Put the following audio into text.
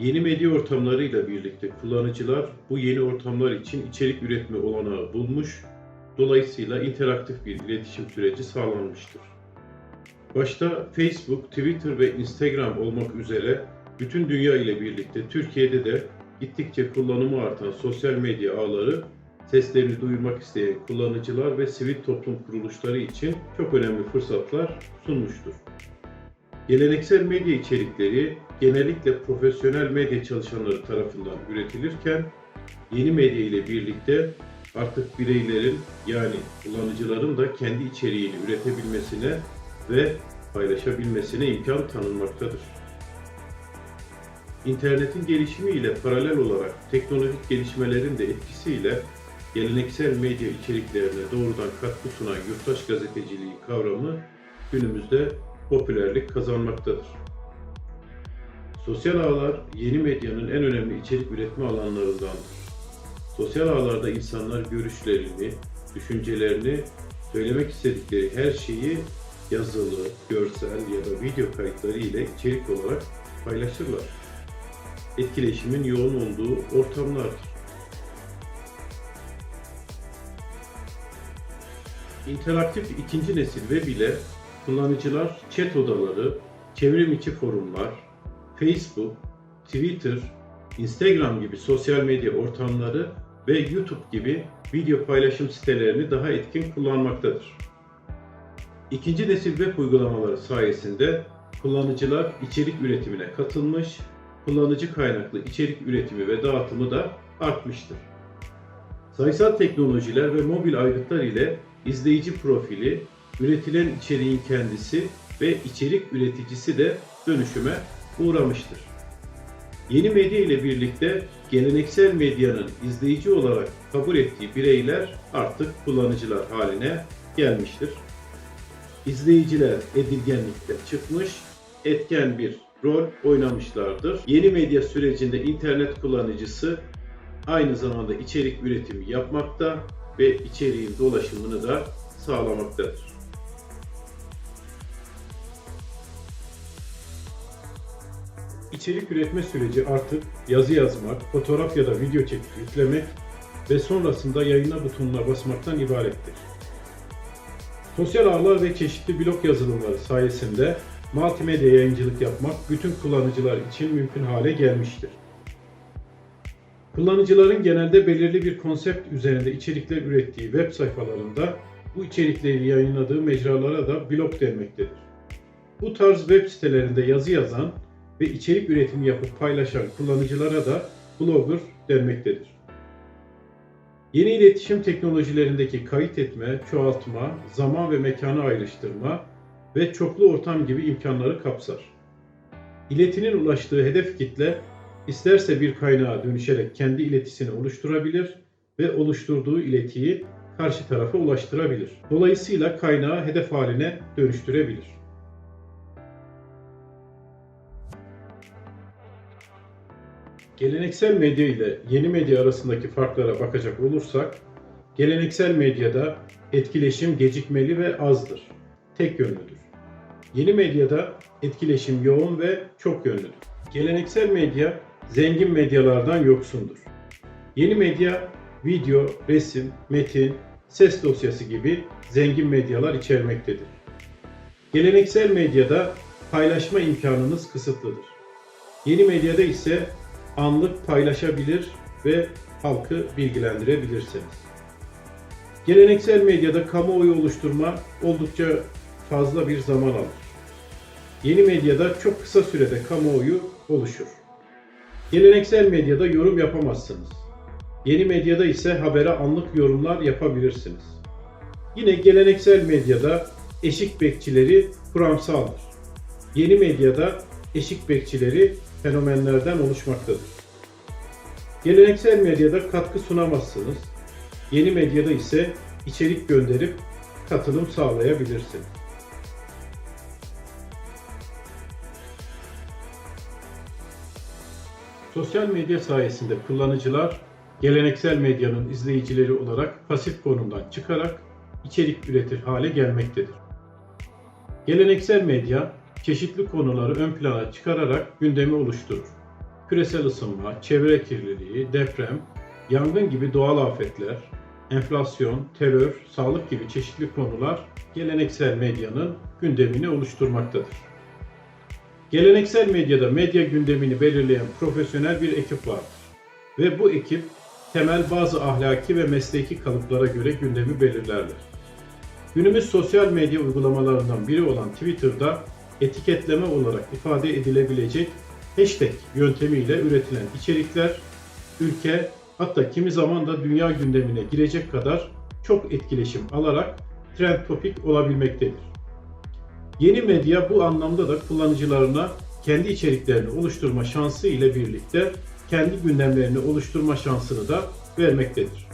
Yeni medya ortamlarıyla birlikte kullanıcılar bu yeni ortamlar için içerik üretme olanağı bulmuş, dolayısıyla interaktif bir iletişim süreci sağlanmıştır. Başta Facebook, Twitter ve Instagram olmak üzere bütün dünya ile birlikte Türkiye'de de gittikçe kullanımı artan sosyal medya ağları seslerini duyurmak isteyen kullanıcılar ve sivil toplum kuruluşları için çok önemli fırsatlar sunmuştur. Geleneksel medya içerikleri genellikle profesyonel medya çalışanları tarafından üretilirken yeni medya ile birlikte artık bireylerin yani kullanıcıların da kendi içeriğini üretebilmesine ve paylaşabilmesine imkan tanınmaktadır. İnternetin gelişimiyle paralel olarak teknolojik gelişmelerin de etkisiyle geleneksel medya içeriklerine doğrudan katkı sunan yurttaş gazeteciliği kavramı günümüzde popülerlik kazanmaktadır. Sosyal ağlar yeni medyanın en önemli içerik üretme alanlarındandır. Sosyal ağlarda insanlar görüşlerini, düşüncelerini, söylemek istedikleri her şeyi yazılı, görsel ya da video kayıtları ile içerik olarak paylaşırlar. Etkileşimin yoğun olduğu ortamlardır. İnteraktif ikinci nesil web ile kullanıcılar chat odaları, çevrim içi forumlar, Facebook, Twitter, Instagram gibi sosyal medya ortamları ve YouTube gibi video paylaşım sitelerini daha etkin kullanmaktadır. İkinci nesil web uygulamaları sayesinde kullanıcılar içerik üretimine katılmış, kullanıcı kaynaklı içerik üretimi ve dağıtımı da artmıştır. Sayısal teknolojiler ve mobil aygıtlar ile izleyici profili, üretilen içeriğin kendisi ve içerik üreticisi de dönüşüme uğramıştır. Yeni medya ile birlikte geleneksel medyanın izleyici olarak kabul ettiği bireyler artık kullanıcılar haline gelmiştir. İzleyiciler edilgenlikte çıkmış, etken bir rol oynamışlardır. Yeni medya sürecinde internet kullanıcısı aynı zamanda içerik üretimi yapmakta ve içeriğin dolaşımını da sağlamaktadır. İçerik üretme süreci artık yazı yazmak, fotoğraf ya da video çekip yüklemek ve sonrasında yayına butonuna basmaktan ibarettir. Sosyal ağlar ve çeşitli blog yazılımları sayesinde multimedya yayıncılık yapmak bütün kullanıcılar için mümkün hale gelmiştir. Kullanıcıların genelde belirli bir konsept üzerinde içerikler ürettiği web sayfalarında bu içerikleri yayınladığı mecralara da blog denmektedir. Bu tarz web sitelerinde yazı yazan ve içerik üretimi yapıp paylaşan kullanıcılara da blogger denmektedir. Yeni iletişim teknolojilerindeki kayıt etme, çoğaltma, zaman ve mekanı ayrıştırma ve çoklu ortam gibi imkanları kapsar. İletinin ulaştığı hedef kitle isterse bir kaynağa dönüşerek kendi iletisini oluşturabilir ve oluşturduğu iletiyi karşı tarafa ulaştırabilir. Dolayısıyla kaynağı hedef haline dönüştürebilir. Geleneksel medya ile yeni medya arasındaki farklara bakacak olursak, geleneksel medyada etkileşim gecikmeli ve azdır. Tek yönlüdür. Yeni medyada etkileşim yoğun ve çok yönlüdür. Geleneksel medya zengin medyalardan yoksundur. Yeni medya video, resim, metin, ses dosyası gibi zengin medyalar içermektedir. Geleneksel medyada paylaşma imkanınız kısıtlıdır. Yeni medyada ise anlık paylaşabilir ve halkı bilgilendirebilirsiniz. Geleneksel medyada kamuoyu oluşturma oldukça fazla bir zaman alır. Yeni medyada çok kısa sürede kamuoyu oluşur. Geleneksel medyada yorum yapamazsınız. Yeni medyada ise habere anlık yorumlar yapabilirsiniz. Yine geleneksel medyada eşik bekçileri kuramsaldır. Yeni medyada eşik bekçileri fenomenlerden oluşmaktadır. Geleneksel medyada katkı sunamazsınız. Yeni medyada ise içerik gönderip katılım sağlayabilirsiniz. Sosyal medya sayesinde kullanıcılar geleneksel medyanın izleyicileri olarak pasif konumdan çıkarak içerik üretir hale gelmektedir. Geleneksel medya çeşitli konuları ön plana çıkararak gündemi oluşturur. küresel ısınma, çevre kirliliği, deprem, yangın gibi doğal afetler, enflasyon, terör, sağlık gibi çeşitli konular geleneksel medyanın gündemini oluşturmaktadır. Geleneksel medyada medya gündemini belirleyen profesyonel bir ekip vardır. Ve bu ekip temel bazı ahlaki ve mesleki kalıplara göre gündemi belirlerler. Günümüz sosyal medya uygulamalarından biri olan Twitter'da etiketleme olarak ifade edilebilecek hashtag yöntemiyle üretilen içerikler ülke hatta kimi zaman da dünya gündemine girecek kadar çok etkileşim alarak trend topik olabilmektedir. Yeni medya bu anlamda da kullanıcılarına kendi içeriklerini oluşturma şansı ile birlikte kendi gündemlerini oluşturma şansını da vermektedir.